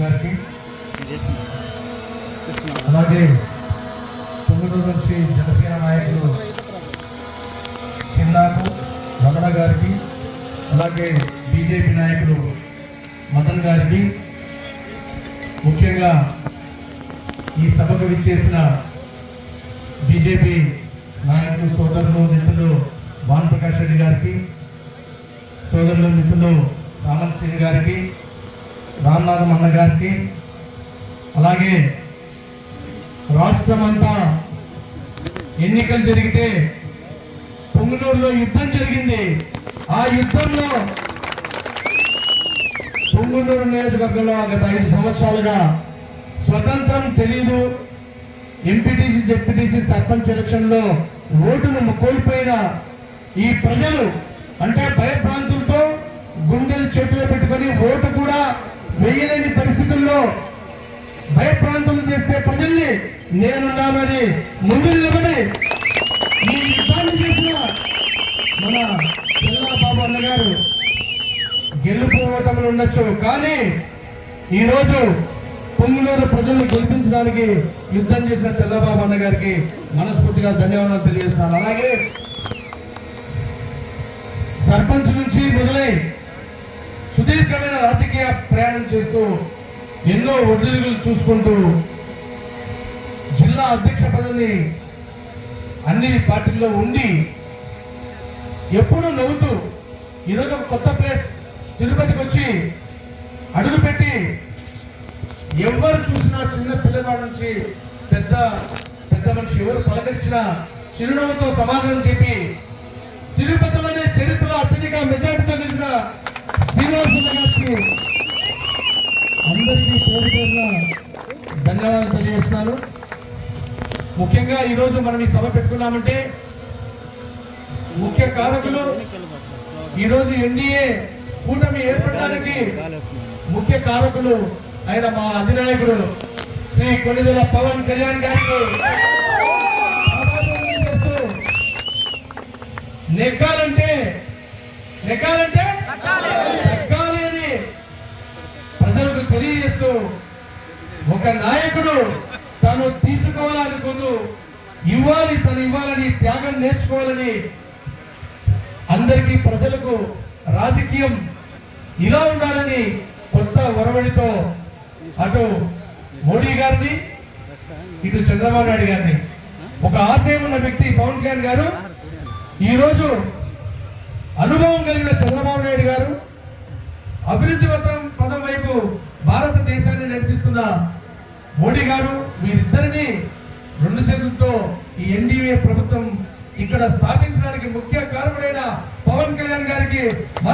గారికి. అలాగే తొమ్మిది నుంచి జనసేన నాయకులు కిందాకు రమణ గారికి అలాగే బీజేపీ నాయకులు మదన్ గారికి. ముఖ్యంగా ఈ సభకు విచ్చేసిన బీజేపీ నాయకులు సోదరులు మిత్రులు భాను ప్రకాష్ రెడ్డి గారికి సోదరులు మిత్రులు సామంత్ సింగ్ గారికి రామ్నాథం అన్న గారికి అలాగే రాష్ట్రమంతా ఎన్నికలు జరిగితే పొంగునూరులో యుద్ధం జరిగింది. ఆ యుద్ధంలో పొంగునూరు నియోజకవర్గంలో గత ఐదు సంవత్సరాలుగా స్వతంత్రం తెలీదు. ఎంపీటీసీ జెడ్పీటీసీ సర్పంచ్ ఎలక్షన్లో ఓటును కోల్పోయిన ఈ ప్రజలు అంటే భయభ్రాంతులతో గుండెలు చేతిలో పెట్టుకొని పరిస్థితుల్లో భయప్రాంతులు చేస్తే ప్రజల్ని నేనున్నానని ముందు నిలబడి ఈ యుద్ధాన్ని చేసిన మన బాబు అన్నగారు గెలుపు ఉండొచ్చు. కానీ ఈరోజు పొంగులూరు ప్రజల్ని గెలిపించడానికి యుద్ధం చేసిన చంద్రబాబు అన్న గారికి మనస్ఫూర్తిగా ధన్యవాదాలు తెలియజేస్తున్నాను. అలాగే సర్పంచ్ నుంచి మొదలై సుదీర్ఘమైన రాజకీయ ప్రయాణం చేస్తూ ఎన్నో ఒడిదుడుకులు చూసుకుంటూ జిల్లా అధ్యక్ష పదవిని అన్ని పార్టీల్లో ఉండి ఎప్పుడూ నవ్వుతూ ఈరోజు ఒక కొత్త ప్లేస్ తిరుపతికి వచ్చి అడుగుపెట్టి ఎవరు చూసినా చిన్న పిల్లవాడి నుంచి పెద్ద పెద్ద మనిషి ఎవరు పలకరించినా చిరునవ్వుతో సమాధానం చెప్పి తిరుపతిలోనే చరిత్రలో అత్యధిక మెజార్టీతో గెలిచిన శ్రీనివాస గారికి పేరు పేరున ధన్యవాదాలు తెలియజేస్తున్నాను. ముఖ్యంగా ఈరోజు మనం ఈ సభ పెట్టుకున్నామంటే ముఖ్య కారకులు ఈరోజు ఎన్డీఏ కూటమి ఏర్పడడానికి ముఖ్య కారకులు ఆయన మా అధినాయకుడు శ్రీ కొన్నిదల పవన్ కళ్యాణ్ గారికి నెగ్గాలంటే నెగ్గాలంటే తెలియజేస్తూ ఒక నాయకుడు తను తీసుకోవాలనుకుంటూ ఇవ్వాలి తను ఇవ్వాలని త్యాగం నేర్చుకోవాలని అందరికీ ప్రజలకు రాజకీయం ఇలా ఉండాలని కొత్త ఒరవడితో అటు మోడీ గారిని ఇటు చంద్రబాబు నాయుడు గారిని. ఒక ఆశయం ఉన్న వ్యక్తి పవన్ కళ్యాణ్ గారు. ఈ రోజు అనుభవం కలిగిన చంద్రబాబు నాయుడు గారు అభివృద్ధి వద్ద భారతదేశాన్ని నడిపిస్తున్న మోడీ గారు వీరిద్దరిని రెండు చేతులతో ఈ ఎన్డీఏ ప్రభుత్వం ఇక్కడ స్థాపించడానికి ముఖ్య కారకుడైన పవన్ కళ్యాణ్ గారికి